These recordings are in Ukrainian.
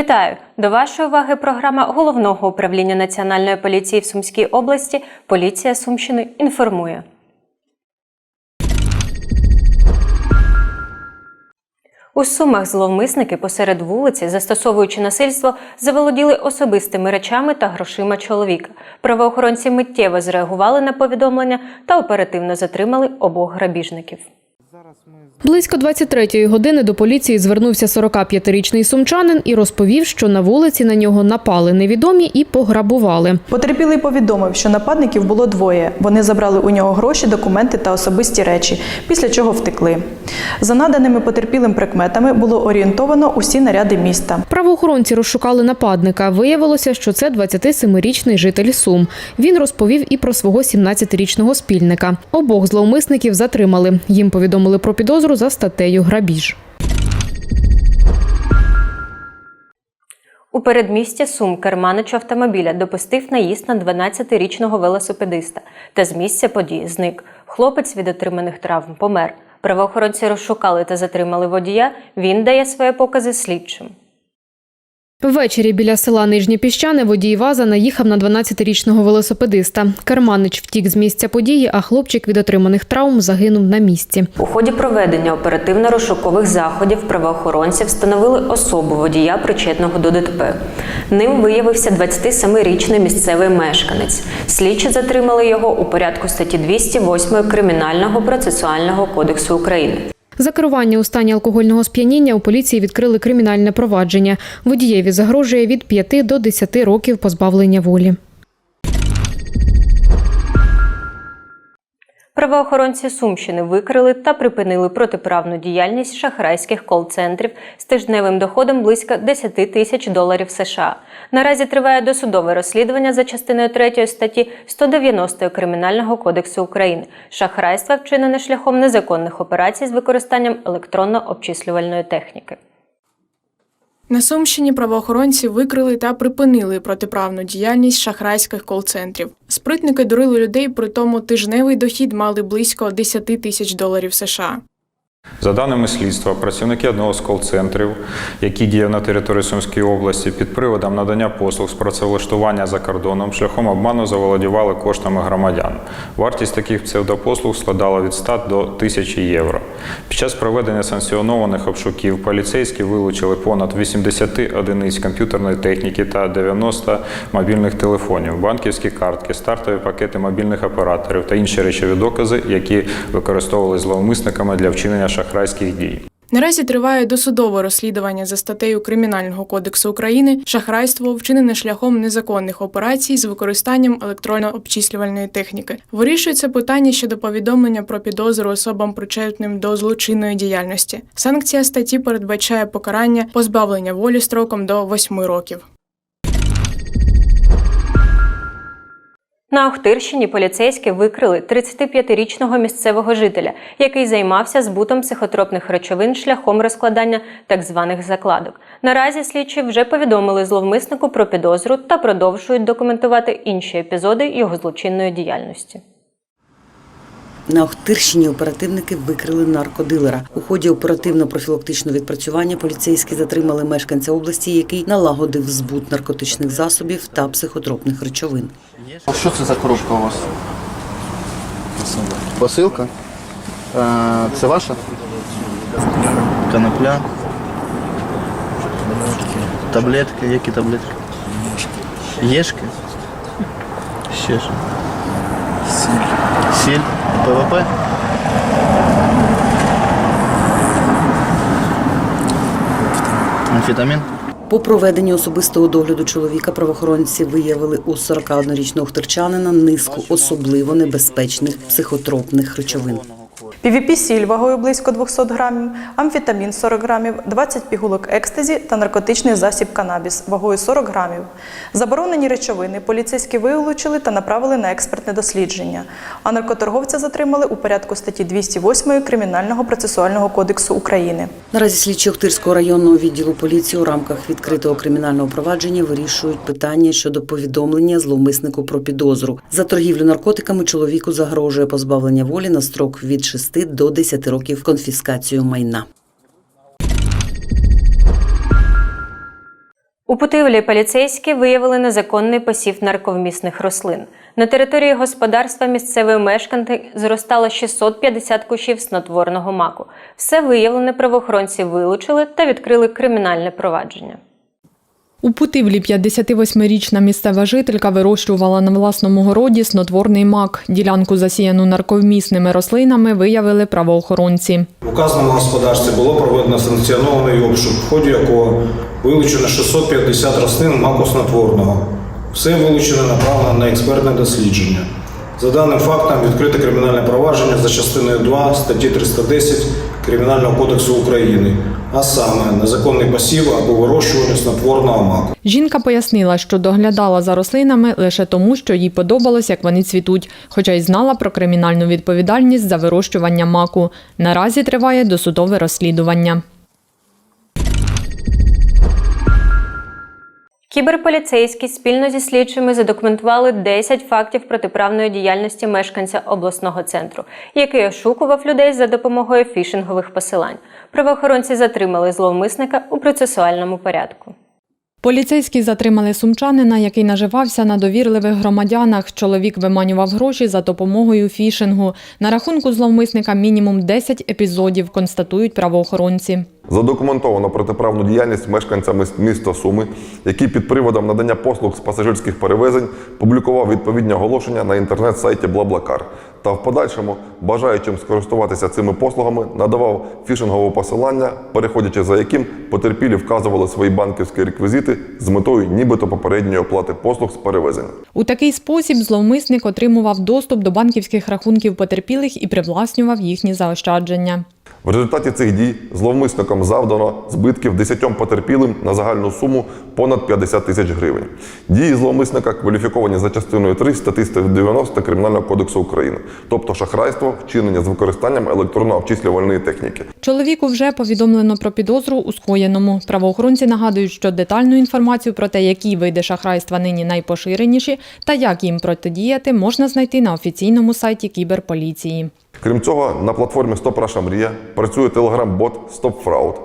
Вітаю! До вашої уваги програма головного управління Національної поліції в Сумській області Поліція Сумщини інформує. У Сумах зловмисники посеред вулиці, застосовуючи насильство, заволоділи особистими речами та грошима чоловіка. Правоохоронці миттєво зреагували на повідомлення та оперативно затримали обох грабіжників. Близько 23-ї години до поліції звернувся 45-річний сумчанин і розповів, що на вулиці на нього напали невідомі і пограбували. Потерпілий повідомив, що нападників було двоє. Вони забрали у нього гроші, документи та особисті речі, після чого втекли. За наданими потерпілим прикметами було орієнтовано усі наряди міста. Правоохоронці розшукали нападника. Виявилося, що це 27-річний житель Сум. Він розповів і про свого 17-річного спільника. Обох зловмисників затримали. Їм повідомили про підозру за статтею грабіж. У передмісті Сум керманич автомобіля допустив наїзд на 12-річного велосипедиста та з місця події зник. Хлопець від отриманих травм помер. Правоохоронці розшукали та затримали водія. Він дає свої покази слідчим. Ввечері біля села Нижнє Піщане водій Ваза наїхав на 12-річного велосипедиста. Керманич втік з місця події, а хлопчик від отриманих травм загинув на місці. У ході проведення оперативно-розшукових заходів правоохоронці встановили особу водія, причетного до ДТП. Ним виявився 27-річний місцевий мешканець. Слідчі затримали його у порядку статті 208 Кримінального процесуального кодексу України. За керування у стані алкогольного сп'яніння у поліції відкрили кримінальне провадження. Водієві загрожує від 5 до 10 років позбавлення волі. Правоохоронці Сумщини викрили та припинили протиправну діяльність шахрайських кол-центрів з тижневим доходом близько 10 тисяч доларів США. Наразі триває досудове розслідування за частиною 3 статті 190 Кримінального кодексу України. Шахрайство вчинене шляхом незаконних операцій з використанням електронно-обчислювальної техніки. На Сумщині правоохоронці викрили та припинили протиправну діяльність шахрайських кол-центрів. Спритники дурили людей, при тому тижневий дохід мали близько 10 тисяч доларів США. За даними слідства, працівники одного з кол-центрів, який діяв на території Сумської області, під приводом надання послуг з працевлаштування за кордоном шляхом обману заволодівали коштами громадян. Вартість таких псевдопослуг складала від 100 до 1000 євро. Під час проведення санкціонованих обшуків поліцейські вилучили понад 80 одиниць комп'ютерної техніки та 90 мобільних телефонів, банківські картки, стартові пакети мобільних операторів та інші речові докази, які використовували зловмисниками для вчинення шахрайських дій. Наразі триває досудове розслідування за статтею Кримінального кодексу України шахрайство вчинене шляхом незаконних операцій з використанням електронно-обчислювальної техніки. Вирішується питання щодо повідомлення про підозру особам причетним до злочинної діяльності. Санкція статті передбачає покарання позбавлення волі строком до 8 років. На Охтирщині поліцейські викрили 35-річного місцевого жителя, який займався збутом психотропних речовин шляхом розкладання так званих закладок. Наразі слідчі вже повідомили зловмиснику про підозру та продовжують документувати інші епізоди його злочинної діяльності. На Охтирщині оперативники викрили наркодилера. У ході оперативно-профілактичного відпрацювання поліцейські затримали мешканця області, який налагодив збут наркотичних засобів та психотропних речовин. А що це за коробка у вас? Посилка? Е, Це ваша? Канапля. Таблетки. Які таблетки? Єшки? Ще що? Сіль. Сіль? ПВП? Амфетамін? По проведенні особистого догляду чоловіка правоохоронці виявили у 41-річного хтерчанина низку особливо небезпечних психотропних речовин. PVP-сіль вагою близько 200 грамів, амфетамін 40 грамів, 20 пігулок екстазі та наркотичний засіб канабіс вагою 40 грамів. Заборонені речовини поліцейські вилучили та направили на експертне дослідження, а наркоторговця затримали у порядку статті 208 Кримінального процесуального кодексу України. Наразі слідчі Охтирського районного відділу поліції у рамках відкритого кримінального провадження вирішують питання щодо повідомлення зловмиснику про підозру. За торгівлю наркотиками чоловіку загрожує позбавлення волі на строк від 6 до 10 років конфіскацію майна. У Путивлі поліцейські виявили незаконний посів нарковмісних рослин. На території господарства місцевої мешканки зростало 650 кущів снотворного маку. Все виявлене правоохоронці вилучили та відкрили кримінальне провадження. У Путивлі 58-річна місцева жителька вирощувала на власному городі снотворний мак. Ділянку, засіяну нарковмісними рослинами, виявили правоохоронці. В указаному господарстві було проведено санкціонований обшук, в ході якого вилучено 650 рослин маку снотворного. Все вилучено направлено на експертне дослідження. За даним фактом відкрите кримінальне провадження за частиною 2 статті 310 Кримінального кодексу України, а саме незаконний посів або вирощування снотворного маку. Жінка пояснила, що доглядала за рослинами лише тому, що їй подобалось, як вони цвітуть, хоча й знала про кримінальну відповідальність за вирощування маку. Наразі триває досудове розслідування. Кіберполіцейські спільно зі слідчими задокументували 10 фактів протиправної діяльності мешканця обласного центру, який ошукував людей за допомогою фішингових посилань. Правоохоронці затримали зловмисника у процесуальному порядку. Поліцейські затримали сумчанина, який наживався на довірливих громадянах. Чоловік виманював гроші за допомогою фішингу. На рахунку зловмисника мінімум 10 епізодів, констатують правоохоронці. Задокументовано протиправну діяльність мешканцями міста Суми, який під приводом надання послуг з пасажирських перевезень публікував відповідні оголошення на інтернет-сайті Блаблакар та в подальшому, бажаючим скористуватися цими послугами, надавав фішингове посилання, переходячи за яким потерпілі вказували свої банківські реквізити з метою нібито попередньої оплати послуг з перевезення. У такий спосіб зловмисник отримував доступ до банківських рахунків потерпілих і привласнював їхні заощадження. В результаті цих дій зловмисникам завдано збитків 10 потерпілим на загальну суму понад 50 тисяч гривень. Дії зловмисника кваліфіковані за частиною 3 статті 190 Кримінального кодексу України, тобто шахрайство, вчинення з використанням електронно-обчислювальної техніки. Чоловіку вже повідомлено про підозру у скоєному. Правоохоронці нагадують, що детальну інформацію про те, які види шахрайства нині найпоширеніші та як їм протидіяти, можна знайти на офіційному сайті кіберполіції. Крім цього, на платформі Стоп Раша Мрія працює телеграм-бот Стоп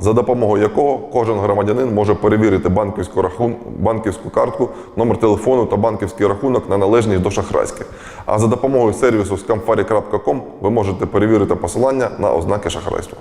за допомогою якого кожен громадянин може перевірити банківську рахун... банківську картку, номер телефону та банківський рахунок на належність до шахрайських. А за допомогою сервісу scamfari.com ви можете перевірити посилання на ознаки шахрайства.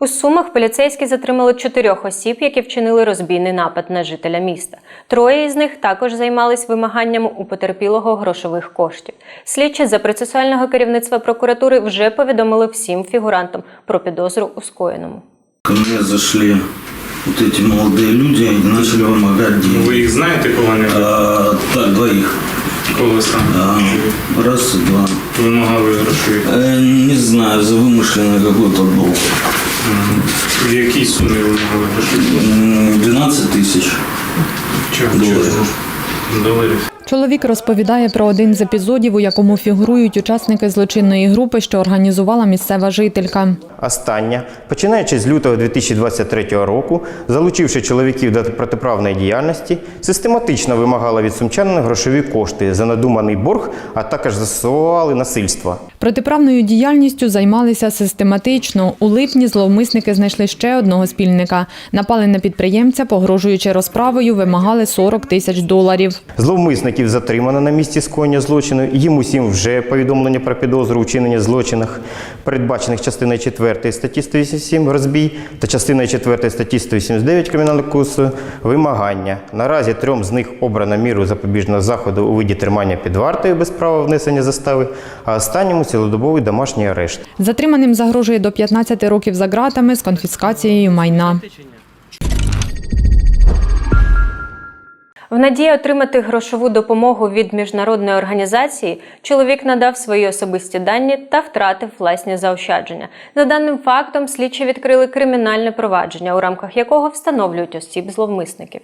У Сумах поліцейські затримали чотирьох осіб, які вчинили розбійний напад на жителя міста. Троє із них також займались вимаганням у потерпілого грошових коштів. Слідчі за процесуального керівництва прокуратури вже повідомили всім фігурантам про підозру у скоєному. Ко мне зашли вот эти молодые люди и начали вымогать деньги. Ви їх знаєте кого-небудь? А, так, двоих. Кого саме? А, раз и два. Вимагали грошові. Э, не знаю, за вымышленный какой-то долг. В якій сумі вимагали грошові? М, 12 тысяч Чого? долларов. Доларів. Чоловік розповідає про один з епізодів, у якому фігурують учасники злочинної групи, що організувала місцева жителька. Остання, починаючи з лютого 2023 року, залучивши чоловіків до протиправної діяльності, систематично вимагала від сумчанина грошові кошти за надуманий борг, а також застосовували насильство. Протиправною діяльністю займалися систематично. У липні зловмисники знайшли ще одного спільника. Напали на підприємця, погрожуючи розправою, вимагали 40 тисяч доларів. Зловмисників затримано на місці скоєння злочину. Їм усім вже повідомлення про підозру у вчиненні злочинах, передбачених частиною 4 статті 187 розбій та частиною 4 статті 189 Кримінального кодексу вимагання. Наразі трьом з них обрано міру запобіжного заходу у виді тримання під вартою без права внесення застави, а останньому цілодобовий домашній арешт. Затриманим загрожує до 15 років за ґратами з конфіскацією майна. В надії отримати грошову допомогу від міжнародної організації чоловік надав свої особисті дані та втратив власні заощадження. За даним фактом, слідчі відкрили кримінальне провадження, у рамках якого встановлюють осіб зловмисників.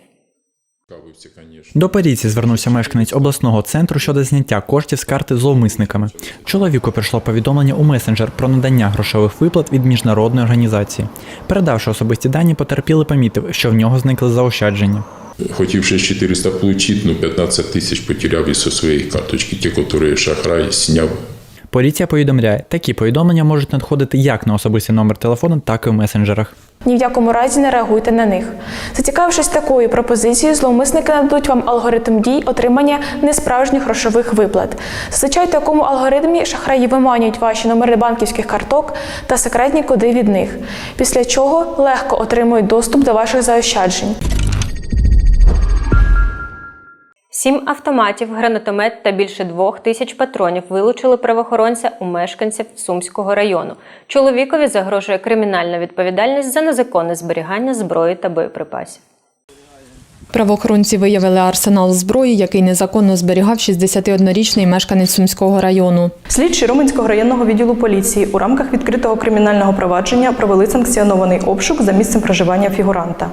До поліції звернувся мешканець обласного центру щодо зняття коштів з карти зловмисниками. Чоловіку прийшло повідомлення у месенджер про надання грошових виплат від міжнародної організації. Передавши особисті дані, потерпілий помітив, що в нього зникли заощадження. Хотів ще 400 получить, ну 15 тисяч потеряв із своєї карточки, ті, які шахрай сняв. Поліція повідомляє, такі повідомлення можуть надходити як на особистий номер телефону, так і в месенджерах. Ні в якому разі не реагуйте на них. Зацікавившись такою пропозицією, зловмисники нададуть вам алгоритм дій отримання несправжніх грошових виплат. Зазвичай в такому алгоритмі шахраї виманюють ваші номери банківських карток та секретні коди від них, після чого легко отримують доступ до ваших заощаджень. Сім автоматів, гранатомет та більше двох тисяч патронів вилучили правоохоронця у мешканців Сумського району. Чоловікові загрожує кримінальна відповідальність за незаконне зберігання зброї та боєприпасів. Правоохоронці виявили арсенал зброї, який незаконно зберігав 61-річний мешканець Сумського району. Слідчі Роменського районного відділу поліції у рамках відкритого кримінального провадження провели санкціонований обшук за місцем проживання фігуранта.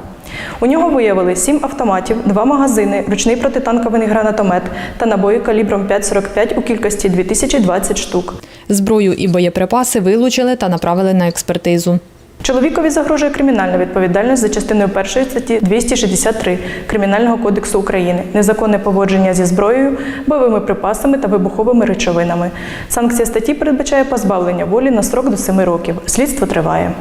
У нього виявили сім автоматів, два магазини, ручний протитанковий гранатомет та набої калібром 5,45 у кількості 2020 штук. Зброю і боєприпаси вилучили та направили на експертизу. Чоловікові загрожує кримінальна відповідальність за частиною 1 статті 263 Кримінального кодексу України, незаконне поводження зі зброєю, бойовими припасами та вибуховими речовинами. Санкція статті передбачає позбавлення волі на срок до 7 років. Слідство триває.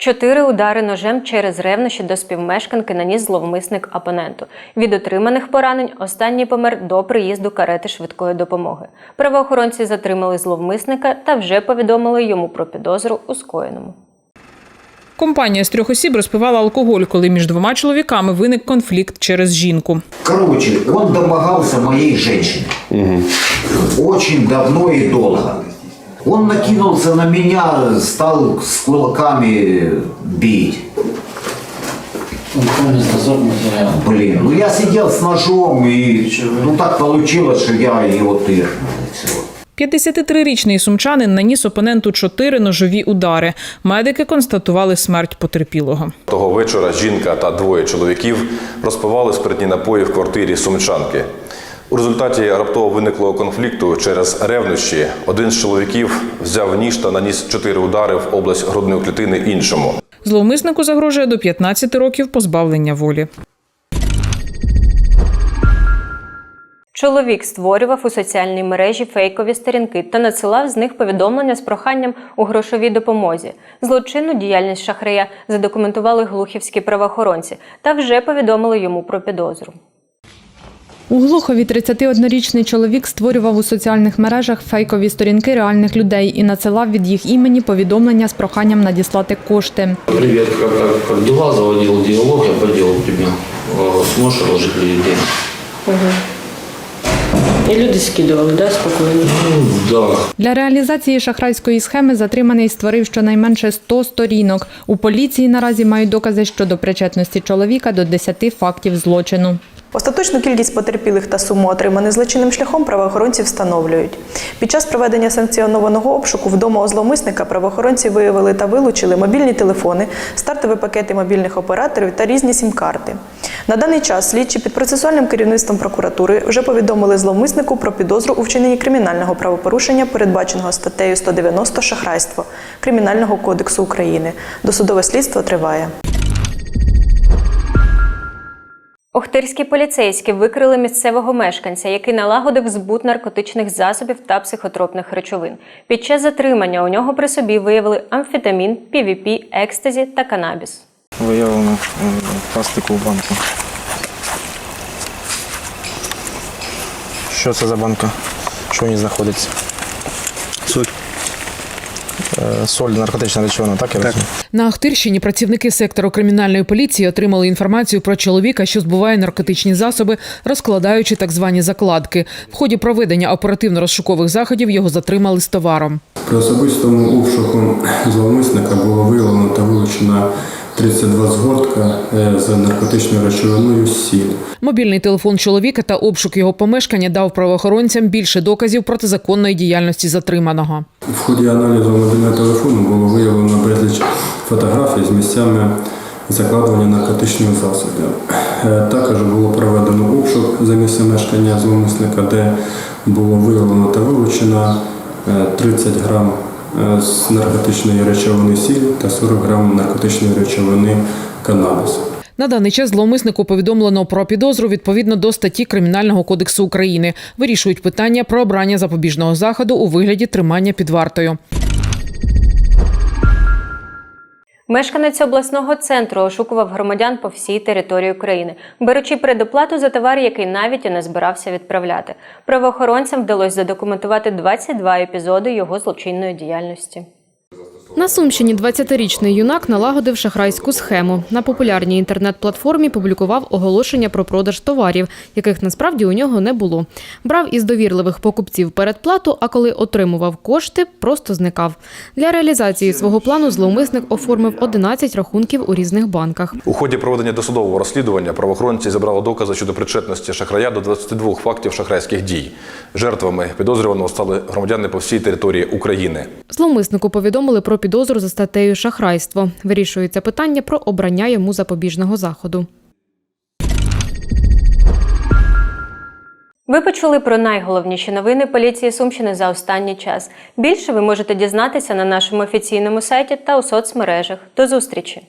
Чотири удари ножем через ревнощі до співмешканки наніс зловмисник опоненту. Від отриманих поранень останній помер до приїзду карети швидкої допомоги. Правоохоронці затримали зловмисника та вже повідомили йому про підозру у скоєному. Компанія з трьох осіб розпивала алкоголь, коли між двома чоловіками виник конфлікт через жінку. Короче, он домогался моей женщины. Очень давно и долго. Он накинулся на меня, стал с кулаками бить. Блин, ну я сидел с ножом и ну так получилось, что я его всё. 53-річний сумчанин наніс опоненту чотири ножові удари. Медики констатували смерть потерпілого. Того вечора жінка та двоє чоловіків розпивали спиртні напої в квартирі сумчанки. У результаті раптово виниклого конфлікту через ревнощі один з чоловіків взяв ніж та наніс чотири удари в область грудної клітини іншому. Зловмиснику загрожує до 15 років позбавлення волі. Чоловік створював у соціальній мережі фейкові сторінки та надсилав з них повідомлення з проханням у грошовій допомозі. Злочинну діяльність шахрая задокументували глухівські правоохоронці та вже повідомили йому про підозру. У Глухові 31-річний чоловік створював у соціальних мережах фейкові сторінки реальних людей і надсилав від їх імені повідомлення з проханням надіслати кошти. Привет, как, как, как дела? Заводил диалог, я по делу тебя. Э, Сможешь разложить людей? І люди скидували, да, спокійно? Ну, да. Для реалізації шахрайської схеми затриманий створив щонайменше 100 сторінок. У поліції наразі мають докази щодо причетності чоловіка до 10 фактів злочину. Остаточну кількість потерпілих та суму отриманих злочинним шляхом правоохоронці встановлюють. Під час проведення санкціонованого обшуку вдома у правоохоронці виявили та вилучили мобільні телефони, стартові пакети мобільних операторів та різні сім-карти. На даний час слідчі під процесуальним керівництвом прокуратури вже повідомили зловмиснику про підозру у вчиненні кримінального правопорушення, передбаченого статтею 190 шахрайство Кримінального кодексу України. Досудове слідство триває. Охтирські поліцейські викрили місцевого мешканця, який налагодив збут наркотичних засобів та психотропних речовин. Під час затримання у нього при собі виявили амфетамін, PVP, екстазі та канабіс. Виявлено пластикову банку. Що це за банка? Що в ній знаходиться? Суть. Соль, наркотична речовина, так я розумію? На Ахтирщині працівники сектору кримінальної поліції отримали інформацію про чоловіка, що збуває наркотичні засоби, розкладаючи так звані закладки. В ході проведення оперативно-розшукових заходів його затримали з товаром. При особистому обшуку зловмисника було виявлено та вилучено 32 згортка е, з наркотичною речовиною сіль. Мобільний телефон чоловіка та обшук його помешкання дав правоохоронцям більше доказів протизаконної діяльності затриманого. В ході аналізу мобільного телефону було виявлено безліч фотографій з місцями закладування наркотичних засобів. Е, Також було проведено обшук за місцем мешкання зловмисника, де було виявлено та вилучено е, 30 грам е, з наркотичної речовини сіль та 40 грам наркотичної речовини канабісу. На даний час зловмиснику повідомлено про підозру відповідно до статті Кримінального кодексу України. Вирішують питання про обрання запобіжного заходу у вигляді тримання під вартою. Мешканець обласного центру ошукував громадян по всій території України, беручи предоплату за товар, який навіть і не збирався відправляти. Правоохоронцям вдалося задокументувати 22 епізоди його злочинної діяльності. На Сумщині 20-річний юнак налагодив шахрайську схему. На популярній інтернет-платформі публікував оголошення про продаж товарів, яких насправді у нього не було. Брав із довірливих покупців передплату, а коли отримував кошти, просто зникав. Для реалізації свого плану зловмисник оформив 11 рахунків у різних банках. У ході проведення досудового розслідування правоохоронці зібрали докази щодо причетності шахрая до 22 фактів шахрайських дій. Жертвами підозрюваного стали громадяни по всій території України. Зловмиснику повідомили про підозру за статтею шахрайство. Вирішується питання про обрання йому запобіжного заходу. Ви почули про найголовніші новини поліції Сумщини за останній час. Більше ви можете дізнатися на нашому офіційному сайті та у соцмережах. До зустрічі!